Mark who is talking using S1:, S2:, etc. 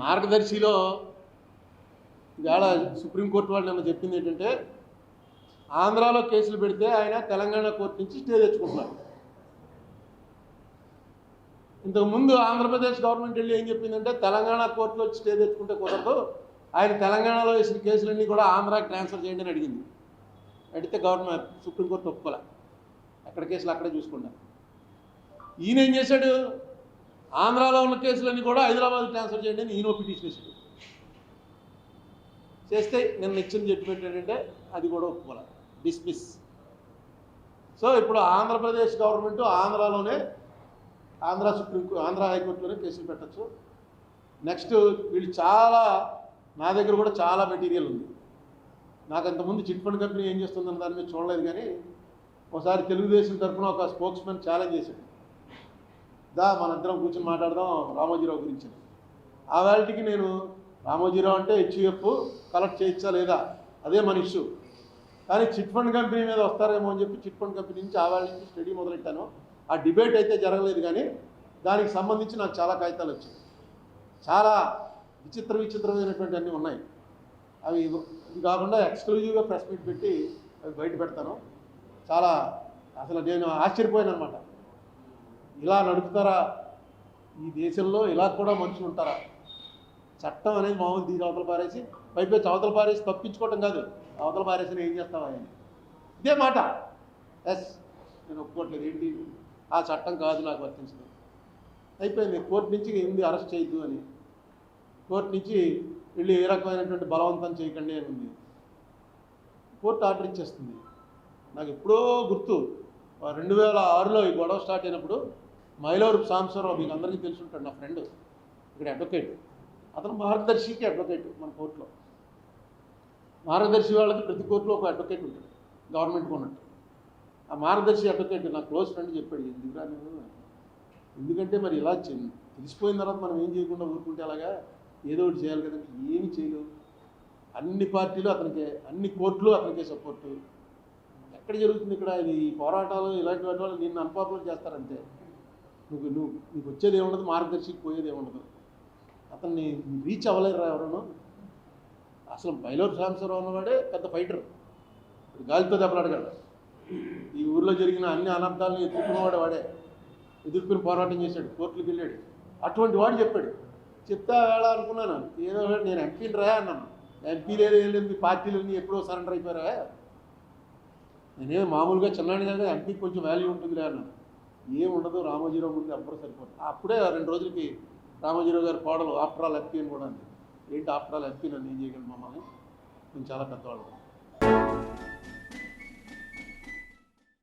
S1: మార్గదర్శిలో ఇవాళ సుప్రీంకోర్టు వాళ్ళు నిన్న చెప్పింది ఏంటంటే ఆంధ్రాలో కేసులు పెడితే ఆయన తెలంగాణ కోర్టు నుంచి స్టే తెచ్చుకుంటున్నారు. ఇంతకుముందు ఆంధ్రప్రదేశ్ గవర్నమెంట్ వెళ్ళి ఏం చెప్పిందంటే తెలంగాణ కోర్టులో స్టే తెచ్చుకుంటే కుదరదు ఆయన తెలంగాణలో వేసిన కేసులన్నీ కూడా ఆంధ్రాకి ట్రాన్స్ఫర్ చేయండి అని అడిగింది. అడిగితే గవర్నమెంట్ సుప్రీంకోర్టు ఒప్పుకోలే. ఎక్కడ కేసులు అక్కడే చూసుకున్నారు ఈయన ఏం చేశాడు? ఆంధ్రాలో ఉన్న కేసులన్నీ కూడా హైదరాబాద్ ట్రాన్స్ఫర్ చేయండి అని ఈయన పిటిషన్ వేసాడు చేస్తే నిన్న ఇచ్చిన జడ్జిమెంట్ ఏంటంటే అది కూడా ఒప్పుకోలేదు డిస్మిస్ సో ఇప్పుడు ఆంధ్రప్రదేశ్ గవర్నమెంట్ ఆంధ్రాలోనే ఆంధ్ర సుప్రీం ఆంధ్ర హైకోర్టులోనే కేసులు పెట్టచ్చు. నెక్స్ట్ వీళ్ళు చాలా నా దగ్గర కూడా చాలా మెటీరియల్ ఉంది. నాకు అంతకుముందు చిట్ ఫండ్ కంపెనీ ఏం చేస్తుందన్న దాని మీద చూడలేదు కానీ ఒకసారి తెలుగుదేశం తరఫున ఒక స్పోక్స్ మ్యాన్ ఛాలెంజ్ చేశాడు. దా మనందరం కూర్చొని మాట్లాడదాం రామోజీరావు గురించి ఆ వేళటికి నేను రామోజీరావు అంటే హెచ్యుఎఫ్ కలెక్ట్ చేయొచ్చా లేదా? అదే మన ఇష్యూ. కానీ చిట్ ఫండ్ కంపెనీ మీద వస్తారేమో అని చెప్పి చిట్ ఫండ్ కంపెనీ నుంచి ఆ వేళ నుంచి స్టడీ మొదలెట్టాను. ఆ డిబేట్ అయితే జరగలేదు కానీ దానికి సంబంధించి నాకు చాలా కాగితాలు వచ్చాయి. చాలా విచిత్ర విచిత్రమైనటువంటి అన్నీ ఉన్నాయి. అవి ఇది కాకుండా ఎక్స్క్లూజివ్గా ప్రెస్ మీట్ పెట్టి అవి బయట పెడతాను. చాలా అసలు నేను ఆశ్చర్యపోయాను అనమాట ఇలా నడుపుతారా? ఈ దేశంలో ఇలా కూడా మనుషులు ఉంటారా? చట్టం అనేది మామూలు తీసి అవతల పారేసి పైపే అవతల పారేసి తప్పించుకోవటం కాదు. అవతల పారేసిన ఏం చేస్తావా అని ఇదే మాట. ఎస్ నేను ఒప్పుకోవట్లేదు. ఏంటి? ఆ చట్టం కాదు నాకు వర్తించదు. అయిపోయింది. కోర్టు నుంచి ఏంది అరెస్ట్ చేయొద్దు అని? కోర్టు నుంచి వెళ్ళి ఏ రకమైనటువంటి బలవంతం చేయకండి అని ఉంది. కోర్టు ఆర్డర్ ఇచ్చేస్తుంది. నాకు ఎప్పుడో గుర్తు రెండు వేల ఆరులో ఈ గొడవ స్టార్ట్ అయినప్పుడు మైలవరపు సాంబశ్వరరావు మీకు అందరికీ తెలిసి ఉంటాడు నా ఫ్రెండ్. ఇక్కడ అడ్వకేట్ అతను మార్గదర్శికి అడ్వకేట్ మన కోర్టులో. మార్గదర్శి వాళ్ళకి ప్రతి కోర్టులో ఒక అడ్వకేట్ ఉంటాడు. గవర్నమెంట్కి ఉన్నట్టు. ఆ మార్గదర్శి అడ్వకేట్ నా క్లోజ్ ఫ్రెండ్ చెప్పాడు ఎందుకురా నువ్వు? ఎందుకంటే మరి ఇలా తెలిసిపోయిన తర్వాత మనం ఏం చేయకుండా ఊరుకుంటే అలాగా ఏదో ఒకటి చేయాలి కదంటే ఏమి చేయలేవు. అన్ని పార్టీలు అతనికి అన్ని కోర్టులు అతనికే సపోర్టు ఎక్కడ జరుగుతుంది ఇక్కడ? ఇది ఈ పోరాటాలు ఇలాంటి వాటి వల్ల నిన్ను అన్పాపులర్ చేస్తారంతే. నువ్వు నువ్వు నీకు వచ్చేది ఏముండదు మార్గదర్శికి పోయేది ఏముండదు. అతన్ని రీచ్ అవ్వలేరు ఎవరను. అసలు బయలూరు సాంబశివరావు ఉన్నవాడే పెద్ద ఫైటర్ గాలితో దెబ్బలాడగలడు. ఈ ఊర్లో జరిగిన అన్ని అనర్థాలను ఎదుర్కొన్నవాడు వాడే. ఎదుర్కొని పోరాటం చేశాడు కోర్టులకు వెళ్ళాడు. అటువంటి వాడు చెప్పాడు. చెప్తా వేళ అనుకున్నాను ఏదో నేను ఎంపీని రా అన్నాను. ఎంపీ లేదు ఏం లేదు మీ పార్టీలన్నీ ఎప్పుడో సరెండర్ అయిపోయారా? నేనే మామూలుగా చిన్నాడు కదా ఎంపీకి కొంచెం వాల్యూ ఉంటుందిలే అన్నాను. ఏముండదు రామజీరావు ముందు అప్పుడు సరిపోతుంది అప్పుడే రెండు రోజులకి రామజీరావు గారి పాడలు ఆఫ్టర్ ఆల్ ఎంపీ అని కూడా అంది. ఏంటి ఆఫ్టర్ ఆల్ ఎంపీ నన్ను ఏం చేయగలను మమ్మల్ని? నేను చాలా పెద్దవాళ్ళు.